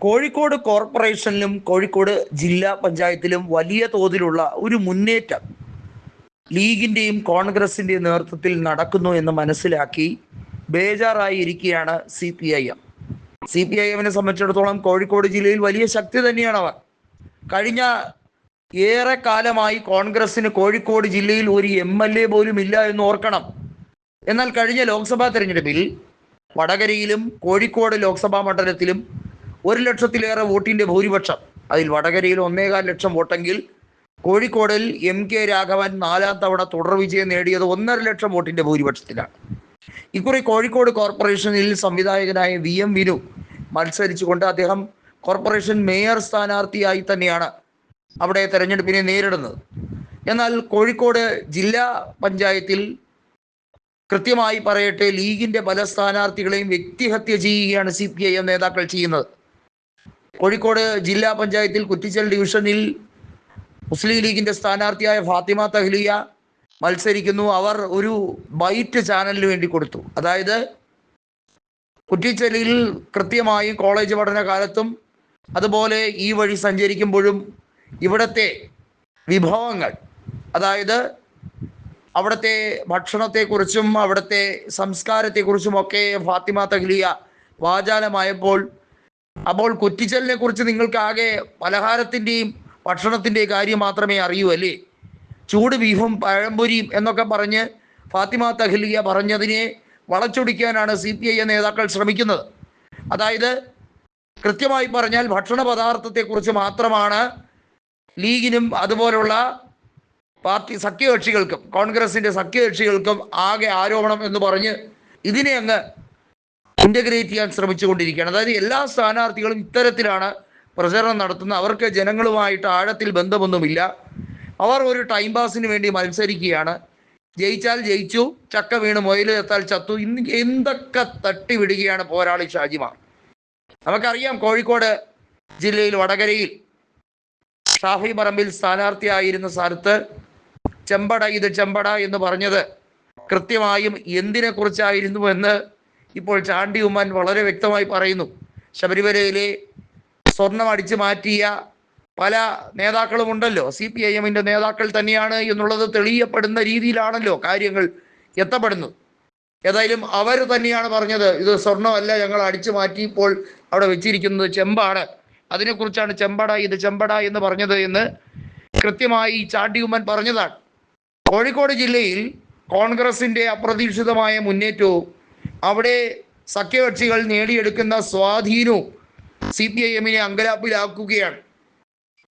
കോഴിക്കോട് കോർപ്പറേഷനിലും കോഴിക്കോട് ജില്ലാ പഞ്ചായത്തിലും വലിയ തോതിലുള്ള ഒരു മുന്നേറ്റം ലീഗിന്റെയും കോൺഗ്രസിന്റെയും നേതൃത്വത്തിൽ നടക്കുന്നു എന്ന് മനസ്സിലാക്കി ബേജാറായി ഇരിക്കുകയാണ് C P I M. C P I എമ്മിനെ സംബന്ധിച്ചിടത്തോളം കോഴിക്കോട് ജില്ലയിൽ വലിയ ശക്തി തന്നെയാണ് അവർ. കഴിഞ്ഞ ഏറെ കാലമായി കോൺഗ്രസിന് കോഴിക്കോട് ജില്ലയിൽ ഒരു എം എൽ എ പോലും ഇല്ല എന്ന് ഓർക്കണം. എന്നാൽ കഴിഞ്ഞ ലോക്സഭാ തെരഞ്ഞെടുപ്പിൽ വടകരയിലും കോഴിക്കോട് ലോക്സഭാ മണ്ഡലത്തിലും ഒരു ലക്ഷത്തിലേറെ വോട്ടിന്റെ ഭൂരിപക്ഷം. അതിൽ വടകരയിൽ ഒന്നേകാൽ ലക്ഷം വോട്ടെങ്കിൽ കോഴിക്കോടിൽ എം കെ രാഘവൻ നാലാം തവണ തുടർ വിജയം നേടിയത് ഒന്നര ലക്ഷം വോട്ടിന്റെ ഭൂരിപക്ഷത്തിലാണ്. ഇക്കുറി കോഴിക്കോട് കോർപ്പറേഷനിൽ സംവിധായകനായ വി എം വിനു മത്സരിച്ചുകൊണ്ട് അദ്ദേഹം കോർപ്പറേഷൻ മേയർ സ്ഥാനാർത്ഥിയായി തന്നെയാണ് അവിടെ തെരഞ്ഞെടുപ്പിനെ നേരിടുന്നത്. എന്നാൽ കോഴിക്കോട് ജില്ലാ പഞ്ചായത്തിൽ കൃത്യമായി പറയട്ടെ ലീഗിന്റെ പല സ്ഥാനാർത്ഥികളെയും വ്യക്തിഹത്യ ചെയ്യുകയാണ് സി പി ഐ എം നേതാക്കൾ ചെയ്യുന്നത്. കോഴിക്കോട് ജില്ലാ പഞ്ചായത്തിൽ കുറ്റിച്ചൽ ഡിവിഷനിൽ മുസ്ലിം ലീഗിന്റെ സ്ഥാനാർത്ഥിയായ ഫാത്തിമ തഹ്ലിയ മത്സരിക്കുന്നു. അവർ ഒരു ബൈറ്റ് ചാനലിന് വേണ്ടി കൊടുത്തു. അതായത് കുറ്റിച്ചലിൽ കൃത്യമായും കോളേജ് പഠന കാലത്തും അതുപോലെ ഈ വഴി സഞ്ചരിക്കുമ്പോഴും ഇവിടത്തെ വിഭവങ്ങൾ അതായത് അവിടുത്തെ ഭക്ഷണത്തെക്കുറിച്ചും അവിടുത്തെ സംസ്കാരത്തെക്കുറിച്ചും ഒക്കെ ഫാത്തിമ തഹ്ലിയ വാചാലമായപ്പോൾ അപ്പോൾ കുറ്റിച്ചലിനെ കുറിച്ച് നിങ്ങൾക്ക് ആകെ പലഹാരത്തിന്റെയും ഭക്ഷണത്തിന്റെയും കാര്യം മാത്രമേ അറിയൂ അല്ലേ? ചൂട് ബീഫും പഴംപൊരിയും എന്നൊക്കെ പറഞ്ഞ് ഫാത്തിമ തഹ്ലിയ പറഞ്ഞതിനെ വളച്ചൊടിക്കാനാണ് സി പി ഐ നേതാക്കൾ ശ്രമിക്കുന്നത്. അതായത് കൃത്യമായി പറഞ്ഞാൽ ഭക്ഷണ പദാർത്ഥത്തെക്കുറിച്ച് മാത്രമാണ് ലീഗിനും അതുപോലുള്ള പാർട്ടി സഖ്യകക്ഷികൾക്കും കോൺഗ്രസിന്റെ സഖ്യകക്ഷികൾക്കും ആകെ ആരോപണം എന്ന് പറഞ്ഞ് ഇതിനെ അങ്ങ് ഇന്റഗ്രേറ്റ് ചെയ്യാൻ ശ്രമിച്ചുകൊണ്ടിരിക്കുകയാണ്. അതായത് എല്ലാ സ്ഥാനാർത്ഥികളും ഇത്തരത്തിലാണ് പ്രചരണം നടത്തുന്നത്. അവർക്ക് ജനങ്ങളുമായിട്ട് ആഴത്തിൽ ബന്ധമൊന്നുമില്ല. അവർ ഒരു ടൈം പാസിന് വേണ്ടി മത്സരിക്കുകയാണ്. ജയിച്ചാൽ ജയിച്ചു ചക്ക വീണ് മൊയിൽ എത്താൽ ചത്തു ഇന്ന് എന്തൊക്കെ തട്ടിവിടുകയാണ് പോരാളി ഷാജിമാർ. നമുക്കറിയാം കോഴിക്കോട് ജില്ലയിൽ വടകരയിൽ ഷാഫി പറമ്പിൽ സ്ഥാനാർത്ഥിയായിരുന്ന സ്ഥലത്ത് ചെമ്പട ഇത് ചെമ്പട എന്ന് പറഞ്ഞത് കൃത്യമായും എന്തിനെ കുറിച്ചായിരുന്നു എന്ന് ഇപ്പോൾ ചാണ്ടി ഉമ്മൻ വളരെ വ്യക്തമായി പറയുന്നു. ശബരിമലയിലെ സ്വർണം അടിച്ചു മാറ്റിയ പല നേതാക്കളും ഉണ്ടല്ലോ സി പി ഐ എമ്മിന്റെ നേതാക്കൾ തന്നെയാണ് എന്നുള്ളത് തെളിയപ്പെടുന്ന രീതിയിലാണല്ലോ കാര്യങ്ങൾ എത്തപ്പെടുന്നത്. ഏതായാലും അവർ തന്നെയാണ് പറഞ്ഞത് ഇത് സ്വർണമല്ല ഞങ്ങൾ അടിച്ചു മാറ്റിയപ്പോൾ അവിടെ വെച്ചിരിക്കുന്നത് ചെമ്പാണ്. അതിനെക്കുറിച്ചാണ് ചെമ്പട ഇത് ചെമ്പട എന്ന് പറഞ്ഞത് എന്ന് കൃത്യമായി ചാണ്ടി ഉമ്മൻ പറഞ്ഞതാണ്. കോഴിക്കോട് ജില്ലയിൽ കോൺഗ്രസിന്റെ അപ്രതീക്ഷിതമായ മുന്നേറ്റവും അവിടെ സഖ്യകക്ഷികൾ നേടിയെടുക്കുന്ന സ്വാധീനവും സി പി ഐ എമ്മിനെ അങ്കലാപ്പിലാക്കുകയാണ്.